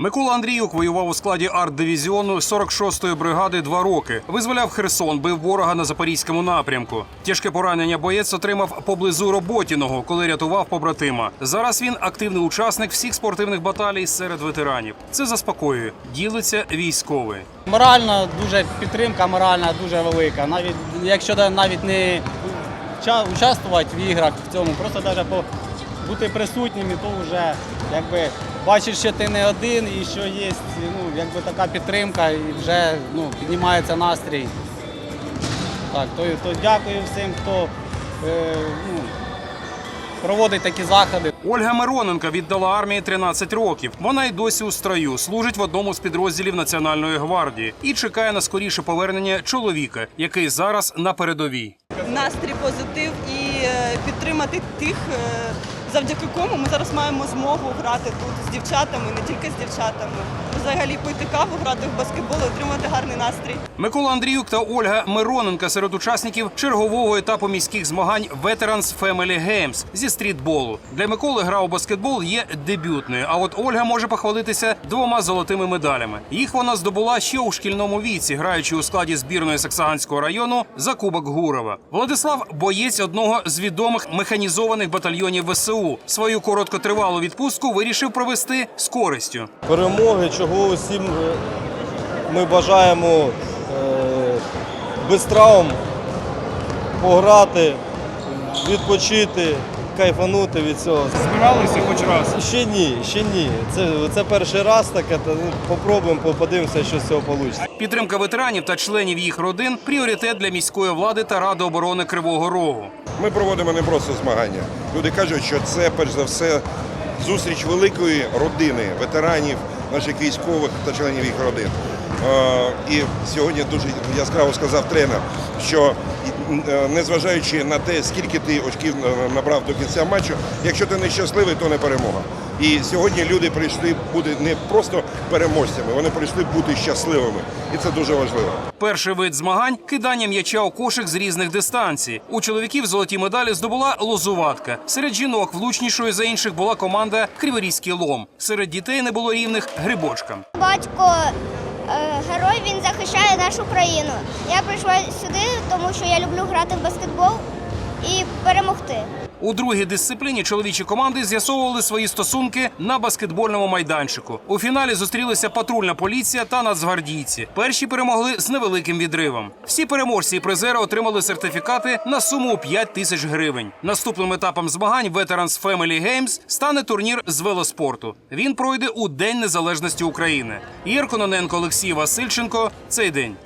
Микола Андріюк воював у складі арт-дивізіону 46-ї бригади два роки. Визволяв Херсон, бив ворога на запорізькому напрямку. Тяжке поранення боєць отримав поблизу Роботіного, коли рятував побратима. Зараз він активний учасник всіх спортивних баталій серед ветеранів. Це заспокоює. Ділиться військовий. Моральна дуже підтримка, моральна дуже велика. Навіть якщо навіть не уча- участвувати в іграх в цьому, просто навіть по бути присутнім, і то вже якби бачиш, що ти не один і що є ну, якби така підтримка, і вже ну, піднімається настрій. Так, то, то дякую всім, хто е, ну, проводить такі заходи. Ольга Мироненка віддала армії 13 років. Вона й досі у строю, служить в одному з підрозділів Національної гвардії і чекає на скоріше повернення чоловіка, який зараз на передовій. настрій, позитив і е, підтримати тих, е, завдяки кому ми зараз маємо змогу грати тут з дівчатами, не тільки з дівчатами. Взагалі пити каву, грати в баскетбол, отримати гарний настрій. Микола Андріюк та Ольга Мироненка серед учасників чергового етапу міських змагань Veterans Family Games зі стрітболу. Для Миколи гра у баскетбол є дебютною. А от Ольга може похвалитися двома золотими медалями. Їх вона здобула ще у шкільному віці, граючи у складі збірної Саксаганського району за Кубок Гурова. Владислав боєць одного з відомих механізованих батальйонів ВСУ. Свою короткотривалу відпустку вирішив провести з користю. перемоги, чого усім е, ми бажаємо е, без травм пограти, відпочити, кайфанути від цього. Збиралися хоч раз. Ще ні, ще ні. Це, це перший раз таке, то, ну, попробуємо, подивимося, що з цього вийде. Підтримка ветеранів та членів їх родин пріоритет для міської влади та ради оборони Кривого Рогу. Ми проводимо не просто змагання. Люди кажуть, що це перш за все зустріч великої родини ветеранів, наших військових та членів їх родин. Е, І сьогодні дуже яскраво сказав тренер, що незважаючи на те, скільки ти очків е, набрав до кінця матчу, якщо ти не щасливий, то не перемога. І сьогодні люди прийшли бути не просто переможцями, вони прийшли бути щасливими, і це дуже важливо. Перший вид змагань кидання м'яча у кошик з різних дистанцій. У чоловіків золоті медалі здобула лозуватка. Серед жінок влучнішою за інших була команда Криворізький лом. Серед дітей не було рівних грибочкам. Батько е, захищає нашу країну. Я прийшла сюди, тому що я люблю грати в баскетбол. У другій дисципліні чоловічі команди з'ясовували свої стосунки на баскетбольному майданчику. У фіналі зустрілися патрульна поліція та нацгвардійці. Перші перемогли з невеликим відривом. Всі переможці і призери отримали сертифікати на суму у 5 тисяч гривень. Наступним етапом змагань Veterans Family Games стане турнір з велоспорту. Він пройде у День Незалежності України. Ігор Кононенко, Олексій Васильченко. Цей день.